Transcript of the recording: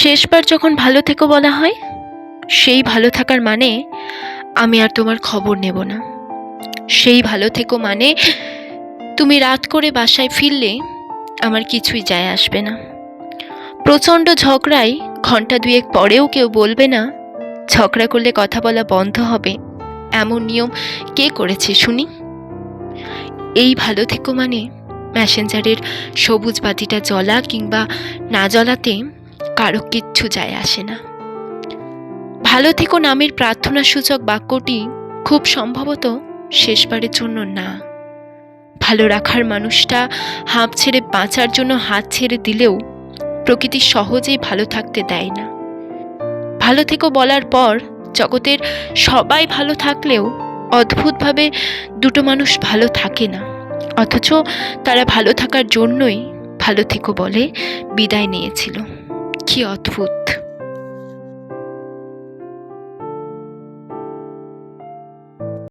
শেষবার যখন ভালো থেকো বলা হয়, সেই ভালো থাকার মানে আমি আর তোমার খবর নেব না। সেই ভালো থেকো মানে তুমি রাত করে বাসায় ফিরলে আমার কিছুই যায় আসবে না। প্রচণ্ড ঝগড়ায় ঘণ্টা দুয়েক পরেও কেউ বলবে না, ঝগড়া করলে কথা বলা বন্ধ হবে, এমন নিয়ম কে করেছে শুনি? এই ভালো থেকো মানে ম্যাসেঞ্জারের সবুজ বাতিটা জ্বলা কিংবা না জ্বলাতে কারও কিচ্ছু যায় আসে না। ভালো থেকো নামের প্রার্থনা সূচক বাক্যটি খুব সম্ভবত শেষবারের জন্য না। ভালো রাখার মানুষটা হাঁপ ছেড়ে বাঁচার জন্য হাত ছেড়ে দিলেও প্রকৃতি সহজেই ভালো থাকতে দেয় না। ভালো থেকো বলার পর জগতের সবাই ভালো থাকলেও অদ্ভুতভাবে দুটো মানুষ ভালো থাকে না। অথচ তারা ভালো থাকার জন্যই ভালো থেকো বলে বিদায় নিয়েছিল। কি অদ্ভুত।